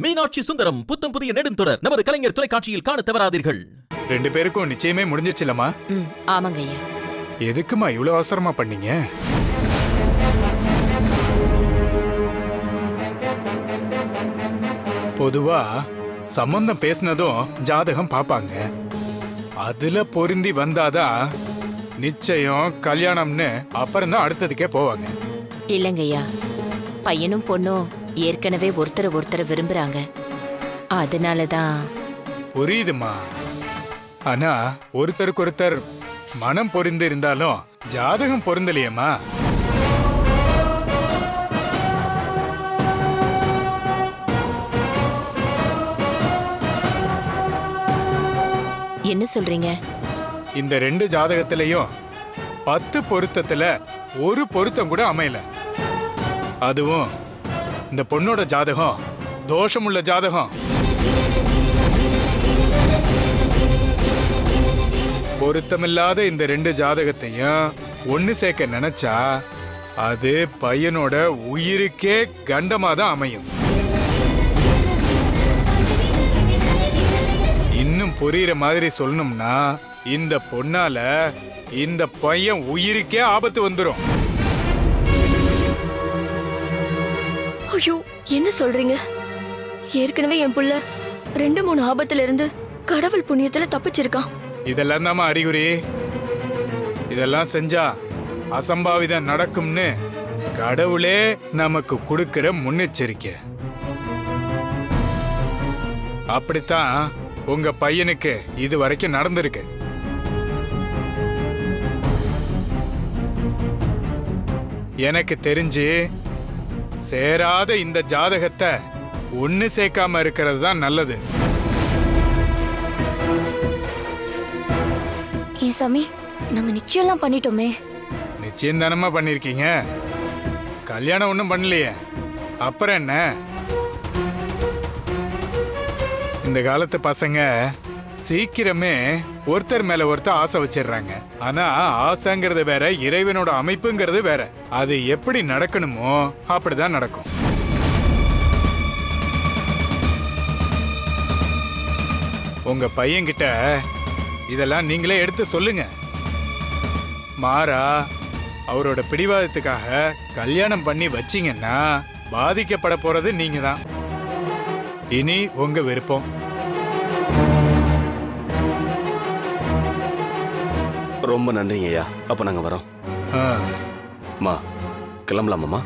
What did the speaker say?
மீனாட்சி சுந்தரம் புத்தம் புதிய நெடுந்தொடர் நமது கலைஞர் தொலைக்காட்சியில் காணத் தவறாதீர்கள். ரெண்டு பேருக்கும் நிச்சயமே முடிஞ்சிருச்சுலம்மா. ம் ஆமாங்க ஐயா. எதுக்குமா இவ்வளவு அவசரமா பண்ணீங்க? பொதுவா சம்பந்தம் பேசினதும் ஜாதகம் பார்ப்பாங்க அதுல பொருந்தி வந்தாதான் நிச்சயம் கல்யாணம்னு அப்புறம் தான் அடுத்ததுக்கே போவாங்க. இல்லைங்க ஐயா. பையனும் பொண்ணும் ஏற்கனவே ஒருத்தரை ஒருத்தர் விரும்புறாங்க. அதனால தான் புரியுதுமா. ஆனா ஒருத்தருக்கு ஒருத்தர் மனம் பொருந்து இருந்தாலும் ஜாதகம் பொருந்தலையேம்மா. என்ன சொல்றீங்க? இந்த ரெண்டு ஜாதகத்திலையும் பத்து பொருத்தத்துல ஒரு பொருத்தம் கூட அமையல. அதுவும் இந்த பொண்ணோட ஜாதகம் தோஷமுள்ள ஜாதகம். பொருத்தமில்லாத இந்த ரெண்டு ஜாதகத்தையும் ஒன்று சேர்க்க நினைச்சா அது பையனோட உயிருக்கே கண்டமா தான் அமையும். இன்னும் புரியுற மாதிரி சொல்லணும்னா இந்த பொண்ணால இந்த பையன் உயிருக்கே ஆபத்து வந்துடும் ஐயோ என்ன சொல்றீங்க? ஏற்கனவே என் புள்ள ரெண்டு மூணு ஆபத்துல இருந்து கடவுள் புண்ணியத்துல தப்பிச்சிருக்கான். இதெல்லாம் தாமா அறிகுறி. இதெல்லாம் செஞ்சா அசம்பாவிதம் நடக்கும்னு கடவுளே நமக்கு கொடுக்கிற முன்னெச்சரிக்கை. அப்படித்தான் உங்க பையனுக்கு இது வரைக்கும் நடந்திருக்கு. எனக்கு தெரிஞ்சு சேராத இந்த ஜாதகத்தை ஒன்னு சேர்க்காம இருக்கிறது தான் நல்லது. ஏன் சாமி நாங்க நிச்சயம்லாம் பண்ணிட்டோமே. நிச்சயம் தானமா பண்ணிருக்கீங்க? கல்யாணம் ஒன்றும் பண்ணலையே. அப்புறம் என்ன? இந்த காலத்து பசங்க சீக்கிரமே ஒருத்தர் மேல ஒருத்தர் ஆசை வச்சிடுறாங்க. ஆனா ஆசைங்கிறது வேற இறைவனோட அமைப்புங்கிறது வேற. அது எப்படி நடக்கணுமோ அப்படிதான் நடக்கும். உங்க பையன்கிட்ட இதெல்லாம் நீங்களே எடுத்து சொல்லுங்க. மாறா அவரோட பிடிவாதத்துக்காக கல்யாணம் பண்ணி வச்சீங்கன்னா பாதிக்கப்பட போறது நீங்க தான் இனி உங்க விருப்பம். ரொம்ப நன்றிங்க ஐயா அப்ப நாங்க வரோம். மா கிளம்பலாமாம்மா